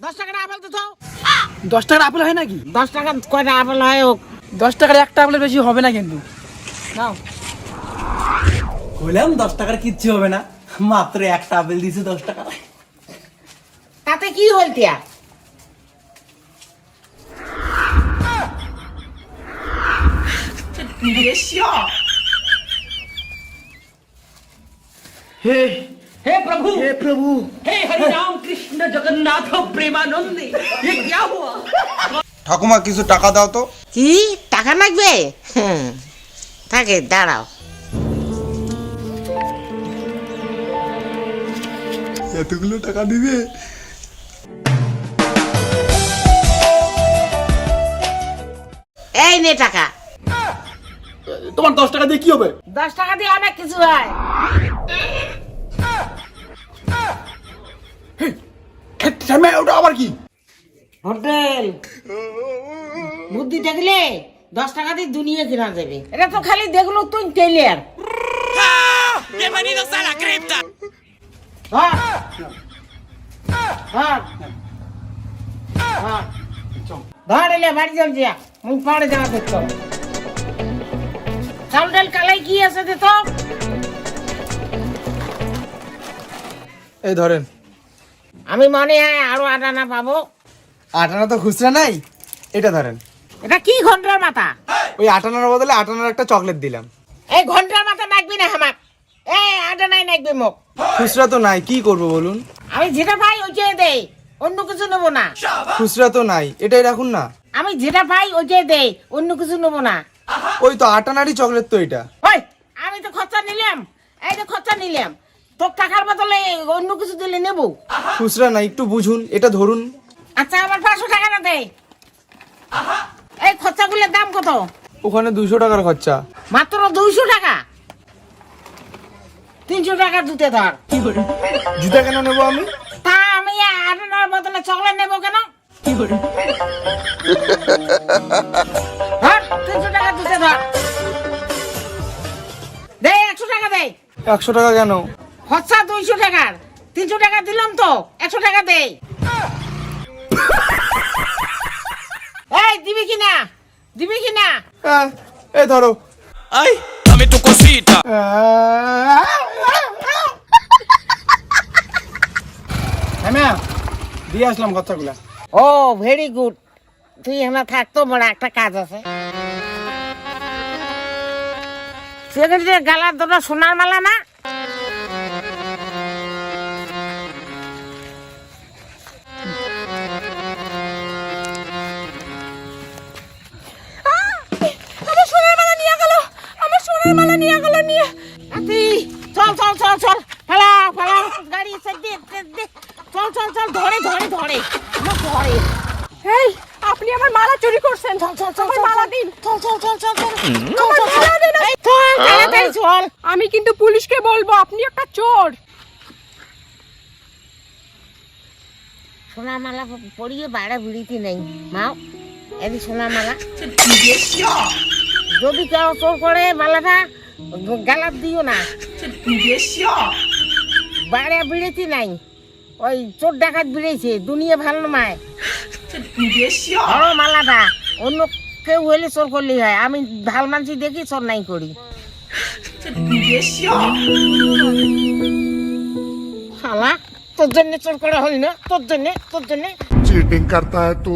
দশ টাকার আপেল তো দশ টাকার আপেল হয় নাকি? দশ টাকা কয়টা আপেল হয় হোক। দশ টাকার একটা আপেলের বেশি হবে না কিন্তু। নাও। বললাম দশ টাকার কিচ্ছু হবে না। মাত্র একটা আপেল দিছে দশ টাকা। তাতে কি হল তিয়া হে हे प्रभु হে প্রভু हे हरि राम कृष्ण जगन्नाथ प्रेमानंद ये क्या हुआ ঠাকুমা কিছু টাকা দাও তো কি টাকা লাগবে হুম, থাকে দাঁড়াও এতগুলো টাকা দিবে এই নে টাকা তোমার দশ টাকা দিয়ে কি হবে দশ টাকা দিয়ে অনেক কিছু হয় শ্যামে ওটা আবার কি? হোটেল। বুদ্ধি দেখলে দশ টাকা দিয়ে দুনিয়া কিনা যাবে। এটা তো খালি দেখল তুই টেলিয়ার bienvenidos a la cripta ধর ধর ধর। ধর বাড়ি চল যা মুই পাড়ে যাওয়া দেখতো চাল ডাল কালাই কি আছে দে তো? এই ধরেন আমি মনে হয় আরও আটানা পাবো। আটানা তো খুচরা নাই? এটা ধরেন। এটা কি ঘণ্টার মাথা? ওই আটানার বদলে আটানার একটা চকলেট দিলাম। এই ঘণ্টার মাথা নাকবি না হামাক এই আটানাই নাকবি মুখ খুচরা তো নাই কি করব বলুন? আমি যেটা পাই ওইটাই দেই অন্য কিছু নেব না। খুচরা তো নাই এটাই রাখুন না। আমি যেটা পাই ওইটাই দেই অন্য কিছু নেব না। ওই তো আটানারই চকলেট তো এটা। ওই আমি তো খরচা নিলাম এই তো খরচা নিলাম। তোর টাকার বদলে অন্য কিছু দিলে নেব? খুচরা নাই একটু বুঝুন এটা ধরুন। আচ্ছা আমার পাঁচশো টাকা না দে। এই খরচাগুলোর দাম কত? ওখানে দুশো টাকার খরচা। মাত্র দুইশো টাকা? তিনশো টাকা দুতে ধর। জুতা কেন নেব আমি? তা আমি আটানার বদলে চকলেট নেব কেন? ধর তিনশো টাকা দুতে ধর। দে একশো টাকা দে। একশো টাকা কেন? খরচা দুইশো টাকার। তিনশো টাকা দিলাম তো একশো টাকা দে এই দিবি কিনা? দিবি কিনা? আহ, এই ধরো। ay dame tu cosita হ্যাঁ দিয়ে আসলাম খরচাগুলা। ও ভেরি গুড তুই এখানে থাকতো বড় একটা কাজ আছে। সেখানে গালার দুটো সোনার মালা না? নিয়ে। আতি চল চল চল চল। পালা পালা। গাড়ি সেট দে চল চল চল ধরে ধরে ধরে। আমার ধরে এই আপনি আমার মালা চুরি করছেন। চল চল চল মালা দিন। চল চল চল চল চল। আমার চল, চল, মালা দিন। এই, চল তাড়াতাড়ি চল। আমি কিন্তু পুলিশকে বলব আপনি একটা চোর। সোনার মালা পরিয়ে বাইরে বিড়িতে নেই। মাও এদি সোনার মালা। যদি কেউ চোর করে মালাটা গালাপ দিও না। বাইরে বেড়েছি নাই। ওই চোর ডাকাত বেড়েছে, দুনিয়া ভালো নয় মালাটা, অন্য কেউ হইলে চোর করলেই হয়। আমি ভালো মানছি দেখি চোর নাই করি। তোর জন্য চোর করা হল না, তোর জন্য তোর জন্য। চিটিং করতে হয় তো।